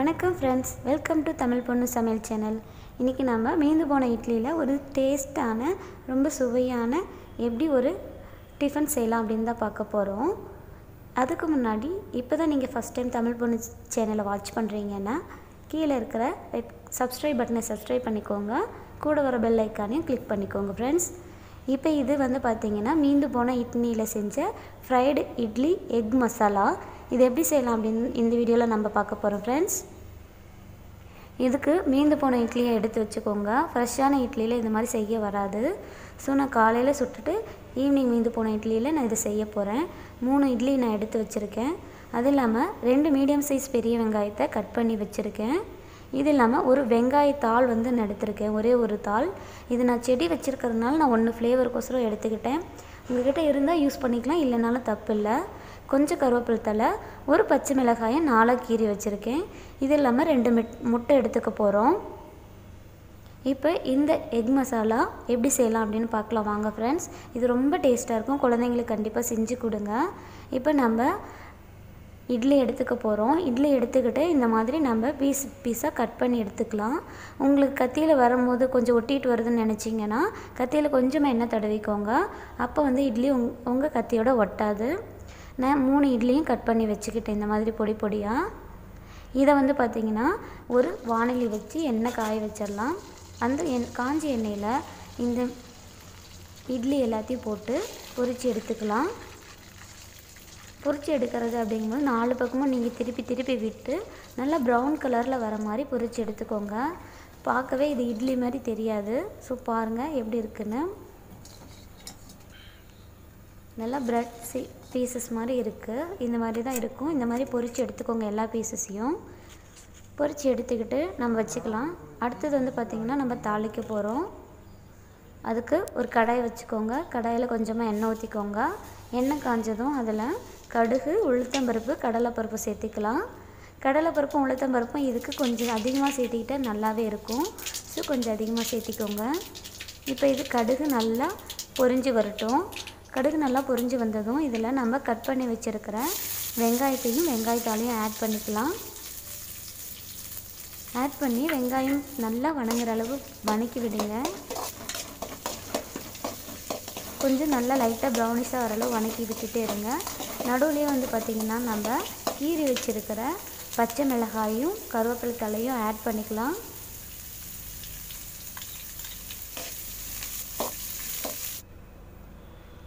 வணக்கம் friends welcome to Tamil பொண்ணு சமையல் சேனல் இன்றைக்கி நம்ம மீந்து போன இட்லியில் ஒரு டேஸ்ட்டான ரொம்ப சுவையான எப்படி ஒரு டிஃபன் செய்யலாம் அப்படின்னு தான் பார்க்க போகிறோம் அதுக்கு முன்னாடி இப்போ தான் நீங்கள் ஃபஸ்ட் டைம் தமிழ் பொண்ணு சேனலை வாட்ச் பண்ணுறீங்கன்னா கீழே இருக்கிற ரெட் சப்ஸ்கிரைப் பட்டனை சப்ஸ்கிரைப் பண்ணிக்கோங்க. கூட வர பெல் ஐக்கானையும் கிளிக் பண்ணிக்கோங்க ஃப்ரெண்ட்ஸ் இப்போ இது வந்து பார்த்திங்கன்னா மீந்து போன இட்லியில் செஞ்ச ஃப்ரைடு இட்லி எக் மசாலா இது எப்படி செய்யலாம் அப்படின்னு இந்த வீடியோவில் நம்ம பார்க்க போகிறோம் ஃப்ரெண்ட்ஸ் இதுக்கு மீந்து போன இட்லியை எடுத்து வச்சுக்கோங்க. ஃப்ரெஷ்ஷான இட்லியில் இந்த மாதிரி செய்ய வராது. ஸோ நான் காலையில் சுட்டுட்டு ஈவினிங் மீந்து போன இட்லியில் நான் இதை செய்ய போகிறேன் மூணு இட்லி நான் எடுத்து வச்சுருக்கேன். அது இல்லாமல் ரெண்டு மீடியம் சைஸ் பெரிய வெங்காயத்தை கட் பண்ணி வச்சுருக்கேன். இது இல்லாமல் ஒரு வெங்காயத்தாள் வந்து நான் எடுத்திருக்கேன். ஒரே ஒரு தாள். இது நான் செடி வச்சுருக்கிறதுனால நான் ஒன்று ஃப்ளேவருக்கோசரம் எடுத்துக்கிட்டேன். உங்கள்கிட்ட இருந்தால் யூஸ் பண்ணிக்கலாம் இல்லைனாலும் தப்பு இல்லை கொஞ்சம் கருவேப்பிலை தலை ஒரு பச்சை மிளகாயை நாலாக கீறி வச்சுருக்கேன். இது இல்லாமல் ரெண்டு முட்டை எடுத்துக்க போகிறோம் இப்போ இந்த எக் மசாலா எப்படி செய்யலாம் அப்படின்னு பார்க்கலாம். வாங்க ஃப்ரெண்ட்ஸ் இது ரொம்ப டேஸ்ட்டாக இருக்கும். குழந்தைங்களுக்கு கண்டிப்பாக செஞ்சு கொடுங்க. இப்போ நம்ம இட்லி எடுத்துக்க போகிறோம் இட்லி எடுத்துக்கிட்டு இந்த மாதிரி நம்ம பீஸ் பீஸாக கட் பண்ணி எடுத்துக்கலாம். உங்களுக்கு கத்தியில் வரும்போது கொஞ்சம் ஒட்டிட்டு வருதுன்னு நினச்சிங்கன்னா கத்தியில் கொஞ்சமாக எண்ணெய் தடவிக்கோங்க. அப்போ வந்து இட்லி உங் உங்கள் கத்தியோட ஒட்டாது. நான் மூணு இட்லியும் கட் பண்ணி வச்சுக்கிட்டேன். இந்த மாதிரி பொடி பொடியாக இதை வந்து பார்த்திங்கன்னா ஒரு வானிலி வச்சு எண்ணெய் காய வச்சிடலாம். அந்த எண் காஞ்சி எண்ணெயில் இந்த இட்லி எல்லாத்தையும் போட்டு பொரித்து எடுத்துக்கலாம். பொரித்து எடுக்கிறது அப்படிங்கும்போது நாலு பக்கமும் நீங்கள் திருப்பி திருப்பி விட்டு நல்லா ப்ரௌன் கலரில் வர மாதிரி பொரித்து எடுத்துக்கோங்க. பார்க்கவே இது இட்லி மாதிரி தெரியாது. ஸோ பாருங்கள் எப்படி இருக்குன்னு. நல்லா ப்ரெட் சி பீசஸ் மாதிரி இருக்குது இந்த மாதிரி தான் இருக்கும். இந்த மாதிரி பொரித்து எடுத்துக்கோங்க எல்லா பீசஸையும் பொரித்து எடுத்துக்கிட்டு நம்ம வச்சுக்கலாம். அடுத்தது வந்து பார்த்திங்கன்னா நம்ம தாளிக்க போகிறோம் அதுக்கு ஒரு கடாய் வச்சுக்கோங்க. கடாயில் கொஞ்சமாக எண்ணெய் ஊற்றிக்கோங்க எண்ணெய் காஞ்சதும் அதில் கடுகு உளுத்தம்பருப்பு கடலைப்பருப்பு சேர்த்திக்கலாம். கடலைப்பருப்பும் உளுத்தம்பருப்பும் இதுக்கு கொஞ்சம் அதிகமாக சேர்த்திக்கிட்டால் நல்லாவே இருக்கும். ஸோ கொஞ்சம் அதிகமாக சேர்த்திக்கோங்க. இப்போ இது கடுகு நல்லா பொரிஞ்சு வரட்டும். கடுகு நல்லா பொரிஞ்சு வந்ததும் இதில் நம்ம கட் பண்ணி வச்சுருக்கிற வெங்காயத்தையும் வெங்காயத்தாலையும் ஆட் பண்ணிக்கலாம். ஆட் பண்ணி வெங்காயம் நல்லா வணங்குற அளவு வணக்கி விடுங்க. கொஞ்சம் நல்லா லைட்டாக ப்ரௌனிஷாக வர அளவு வணக்கி விட்டுட்டே இருங்க. நடுவுலேயே வந்து பார்த்திங்கன்னா நம்ம கீறி வச்சுருக்கிற பச்சை மிளகாயும் கருவேப்பிலை தலையும் ஆட் பண்ணிக்கலாம்.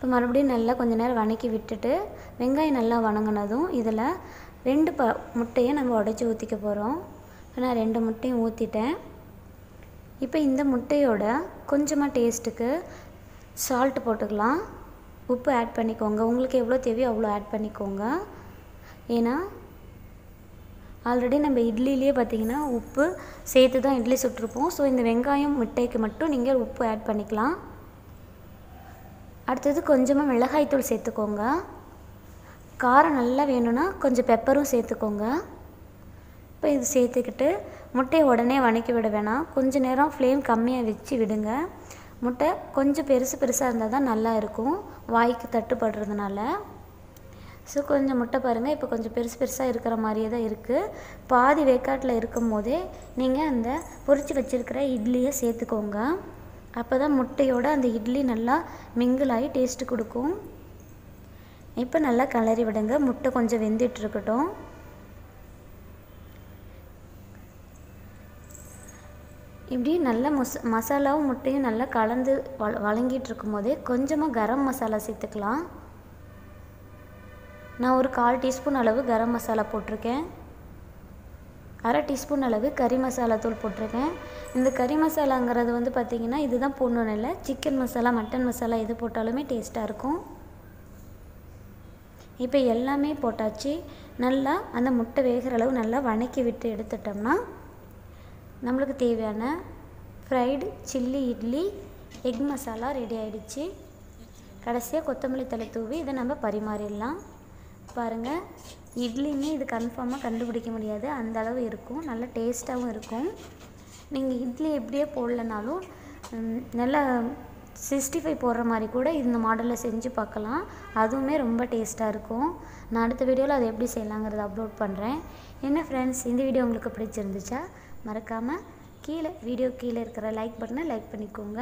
இப்போ மறுபடியும் நல்லா கொஞ்ச நேரம் வணக்கி விட்டுட்டு வெங்காயம் நல்லா வணங்கினதும் இதில் ரெண்டு ப முட்டையை நம்ம உடச்சி ஊற்றிக்க போகிறோம் இப்போ நான் ரெண்டு முட்டையும் ஊற்றிட்டேன் இப்போ இந்த முட்டையோட கொஞ்சமாக டேஸ்ட்டுக்கு சால்ட் போட்டுக்கலாம். உப்பு ஆட் பண்ணிக்கோங்க. உங்களுக்கு எவ்வளோ தேவையோ அவ்வளோ ஆட் பண்ணிக்கோங்க. ஏன்னா ஆல்ரெடி நம்ம இட்லிலேயே பார்த்தீங்கன்னா உப்பு சேர்த்து தான் இட்லி சுட்டிருப்போம். ஸோ இந்த வெங்காயம் முட்டைக்கு மட்டும் நீங்கள் உப்பு ஆட் பண்ணிக்கலாம். அடுத்தது கொஞ்சமாக மிளகாய்த்தூள் சேர்த்துக்கோங்க. காரம் நல்லா வேணும்னா கொஞ்சம் பெப்பரும் சேர்த்துக்கோங்க. இப்போ இது சேர்த்துக்கிட்டு முட்டையை உடனே வணக்கி விட வேணாம். கொஞ்சம் நேரம் ஃப்ளேம் கம்மியாக வச்சு விடுங்க. முட்டை கொஞ்சம் பெருசு பெருசாக இருந்தால் தான் நல்லா இருக்கும். வாய்க்கு தட்டுப்படுறதுனால. ஸோ கொஞ்சம் முட்டை பாருங்கள் இப்போ கொஞ்சம் பெருசு பெருசாக இருக்கிற மாதிரியே தான் இருக்குது பாதி வேக்காட்டில் இருக்கும் போதே நீங்கள் அந்த பொரித்து வச்சுருக்கிற இட்லியை சேர்த்துக்கோங்க. அப்போ தான் முட்டையோட அந்த இட்லி நல்லா மிங்கிளாகி டேஸ்ட்டு கொடுக்கும். இப்போ நல்லா கிளறி விடுங்க. முட்டை கொஞ்சம் வெந்துட்டுருக்கட்டும் இப்படி நல்ல மொச மசாலாவும் முட்டையும் நல்லா கலந்து வ வழங்கிட்டு இருக்கும்போதே கொஞ்சமாக கரம் மசாலா சேர்த்துக்கலாம். நான் ஒரு கால் டீஸ்பூன் அளவு கரம் மசாலா போட்டிருக்கேன். அரை டீஸ்பூன் அளவு கறி மசாலா தூள் போட்டிருக்கேன். இந்த கறி மசாலாங்கிறது வந்து பார்த்திங்கன்னா இதுதான் போடணுன்னு இல்லை. சிக்கன் மசாலா மட்டன் மசாலா எது போட்டாலுமே டேஸ்ட்டாக இருக்கும். இப்போ எல்லாமே போட்டாச்சு. நல்லா அந்த முட்டை வேகிற அளவு நல்லா வணக்கி விட்டு எடுத்துட்டோம்னா நம்மளுக்கு தேவையான fried chilli idli egg masala ready ஆகிடுச்சு கடைசியாக கொத்தமல்லி தலை தூவி இதை நம்ம பரிமாறிடலாம். பாருங்கள் இட்லியுமே இது கன்ஃபார்மாக கண்டுபிடிக்க முடியாது. அந்த அளவு இருக்கும். நல்லா டேஸ்ட்டாகவும் இருக்கும். நீங்கள் இட்லி எப்படியே போடலனாலும் நல்லா சிக்ஸ்டி ஃபைவ் போடுற மாதிரி கூட இந்த மாடலில் செஞ்சு பார்க்கலாம். அதுவுமே ரொம்ப டேஸ்ட்டாக இருக்கும். நான் அடுத்த வீடியோவில் அதை எப்படி செய்யலாங்கிறத அப்லோட் பண்ணுறேன் என்ன ஃப்ரெண்ட்ஸ் இந்த வீடியோ உங்களுக்கு பிடிச்சிருந்துச்சா? மறக்காமல் கீழே வீடியோ கீழே இருக்கிற லைக் பட்டனை லைக் பண்ணிக்கோங்க.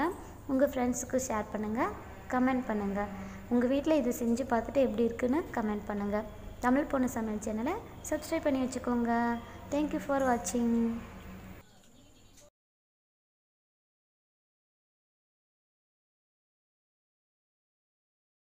உங்கள் ஃப்ரெண்ட்ஸுக்கு ஷேர் பண்ணுங்கள் கமெண்ட் பண்ணுங்கள் உங்கள் வீட்டில் இதை செஞ்சு பார்த்துட்டு எப்படி இருக்குன்னு கமெண்ட் பண்ணுங்கள் தமிழ் பொண்ணு சமையல் சேனலை சப்ஸ்கிரைப் பண்ணி வச்சுக்கோங்க. தேங்க்யூ ஃபார் வாட்சிங்